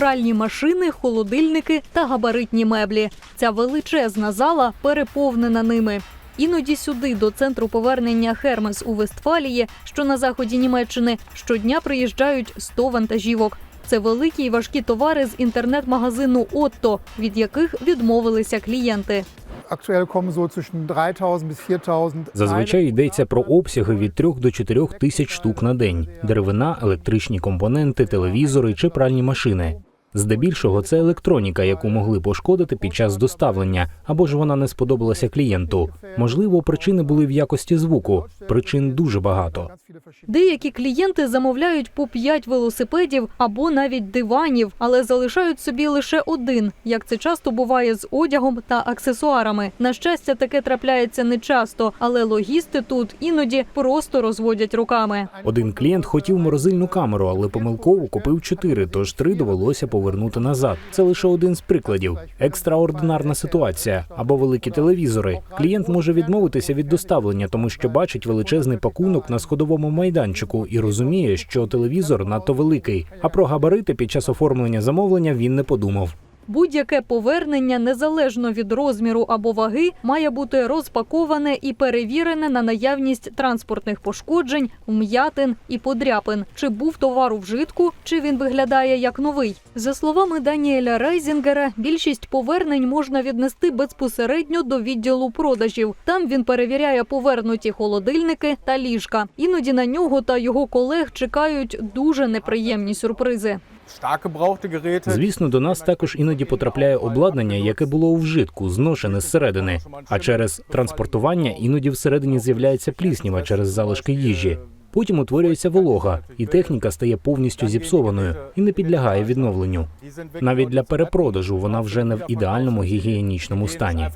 пральні машини, холодильники та габаритні меблі. Ця величезна зала переповнена ними. Іноді сюди, до центру повернення Хермес у Вестфалії, що на заході Німеччини, щодня приїжджають 100 вантажівок. Це великі і важкі товари з інтернет-магазину Отто, від яких відмовилися клієнти. Aktuell kommen so zwischen 3000 bis 4000. Зазвичай йдеться про обсяги від 3 до 4 тисяч штук на день: деревина, електричні компоненти, телевізори чи пральні машини. Здебільшого це електроніка, яку могли пошкодити під час доставлення, або ж вона не сподобалася клієнту. Можливо, причини були в якості звуку. Причин дуже багато. Деякі клієнти замовляють по 5 велосипедів або навіть диванів, але залишають собі лише один, як це часто буває з одягом та аксесуарами. На щастя, таке трапляється не часто, але логісти тут іноді просто розводять руками. Один клієнт хотів морозильну камеру, але помилково купив чотири, тож три довелося повернути назад. Це лише один з прикладів. Екстраординарна ситуація або великі телевізори. Клієнт може відмовитися від доставлення, тому що бачить величезний пакунок на сходовому майданчику і розуміє, що телевізор надто великий. А про габарити під час оформлення замовлення він не подумав. Будь-яке повернення, незалежно від розміру або ваги, має бути розпаковане і перевірене на наявність транспортних пошкоджень, вм'ятин і подряпин. Чи був товар у вжитку, чи він виглядає як новий. За словами Даніеля Райзінгера, більшість повернень можна віднести безпосередньо до відділу продажів. Там він перевіряє повернуті холодильники та ліжка. Іноді на нього та його колег чекають дуже неприємні сюрпризи. Звісно, до нас також іноді потрапляє обладнання, яке було у вжитку, зношене зсередини. А через транспортування іноді всередині з'являється пліснява через залишки їжі. Потім утворюється волога, і техніка стає повністю зіпсованою і не підлягає відновленню. Навіть для перепродажу вона вже не в ідеальному гігієнічному стані.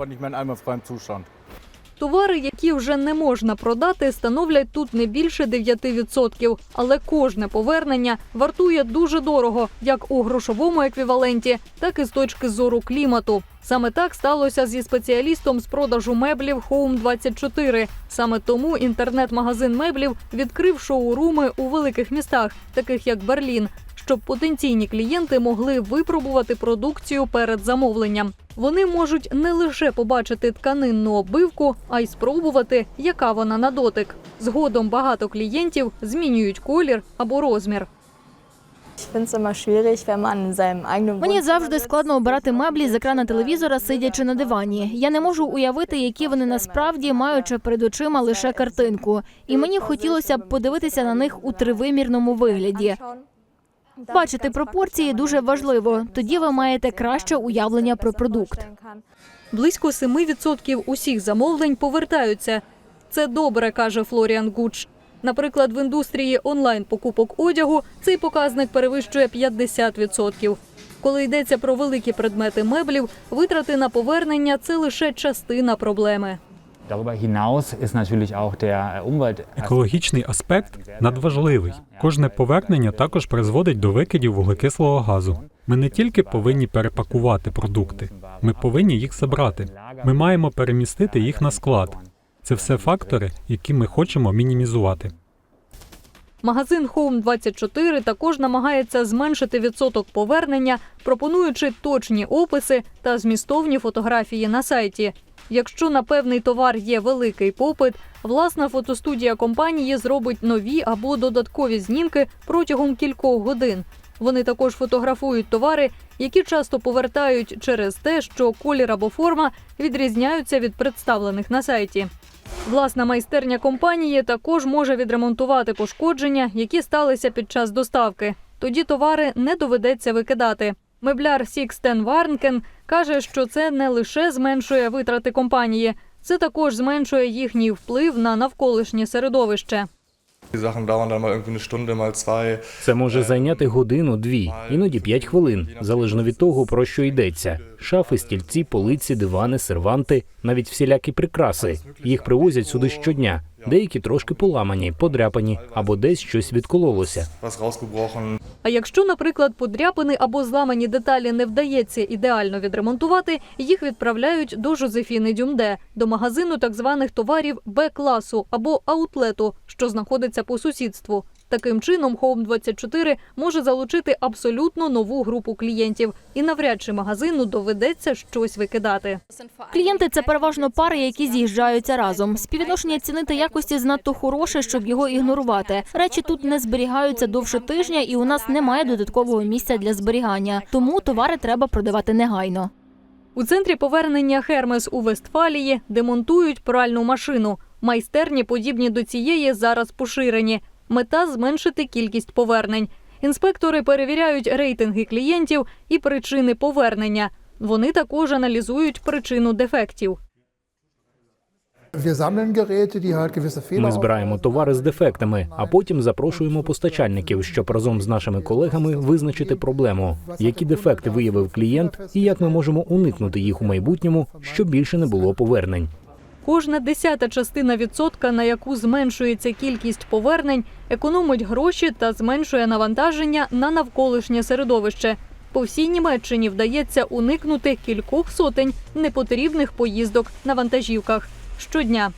Товари, які вже не можна продати, становлять тут не більше 9%. Але кожне повернення вартує дуже дорого, як у грошовому еквіваленті, так і з точки зору клімату. Саме так сталося зі спеціалістом з продажу меблів Home 24 Саме тому інтернет-магазин меблів відкрив шоуруми у великих містах, таких як Берлін, щоб потенційні клієнти могли випробувати продукцію перед замовленням. Вони можуть не лише побачити тканинну оббивку, а й спробувати, яка вона на дотик. Згодом багато клієнтів змінюють колір або розмір. Мені завжди складно обирати меблі з екрана телевізора, сидячи на дивані. Я не можу уявити, які вони насправді маючи перед очима лише картинку. І мені хотілося б подивитися на них у тривимірному вигляді. Бачити пропорції дуже важливо. Тоді ви маєте краще уявлення про продукт. Близько 7% усіх замовлень повертаються. Це добре, каже Флоріан Гуч. Наприклад, в індустрії онлайн покупок одягу цей показник перевищує 50%. Коли йдеться про великі предмети меблів, витрати на повернення це лише частина проблеми. Umwelt Екологічний аспект надважливий. Кожне повернення також призводить до викидів вуглекислого газу. Ми не тільки повинні перепакувати продукти, ми повинні їх забрати. Ми маємо перемістити їх на склад. Це все фактори, які ми хочемо мінімізувати. Магазин Home 24 також намагається зменшити відсоток повернення, пропонуючи точні описи та змістовні фотографії на сайті. Якщо на певний товар є великий попит, власна фотостудія компанії зробить нові або додаткові знімки протягом кількох годин. Вони також фотографують товари, які часто повертають через те, що колір або форма відрізняються від представлених на сайті. Власна майстерня компанії також може відремонтувати пошкодження, які сталися під час доставки. Тоді товари не доведеться викидати. Мебляр Сікстен Варнкен каже, що це не лише зменшує витрати компанії, це також зменшує їхній вплив на навколишнє середовище. Це може зайняти годину-дві, іноді п'ять хвилин, залежно від того, про що йдеться. Шафи, стільці, полиці, дивани, серванти, навіть всілякі прикраси. Їх привозять сюди щодня. Деякі трошки поламані, подряпані або десь щось відкололося. А якщо, наприклад, подряпини або зламані деталі не вдається ідеально відремонтувати, їх відправляють до Жозефіни Дюмде, до магазину так званих товарів Б-класу або аутлету, що знаходиться по сусідству. Таким чином, Home24 може залучити абсолютно нову групу клієнтів, і навряд чи магазину доведеться щось викидати. Клієнти це переважно пари, які з'їжджаються разом. Співвідношення ціни та якості занадто хороше, щоб його ігнорувати. Речі тут не зберігаються довше тижня, і у нас немає додаткового місця для зберігання. Тому товари треба продавати негайно. У центрі повернення Хермес у Вестфалії демонтують пральну машину. Майстерні, подібні до цієї, зараз поширені. Мета зменшити кількість повернень. Інспектори перевіряють рейтинги клієнтів і причини повернення. Вони також аналізують причину дефектів. Ми збираємо товари з дефектами, а потім запрошуємо постачальників, щоб разом з нашими колегами визначити проблему, які дефекти виявив клієнт, і як ми можемо уникнути їх у майбутньому, щоб більше не було повернень. Кожна десята частина відсотка, на яку зменшується кількість повернень, економить гроші та зменшує навантаження на навколишнє середовище. По всій Німеччині вдається уникнути кількох сотень непотрібних поїздок на вантажівках щодня.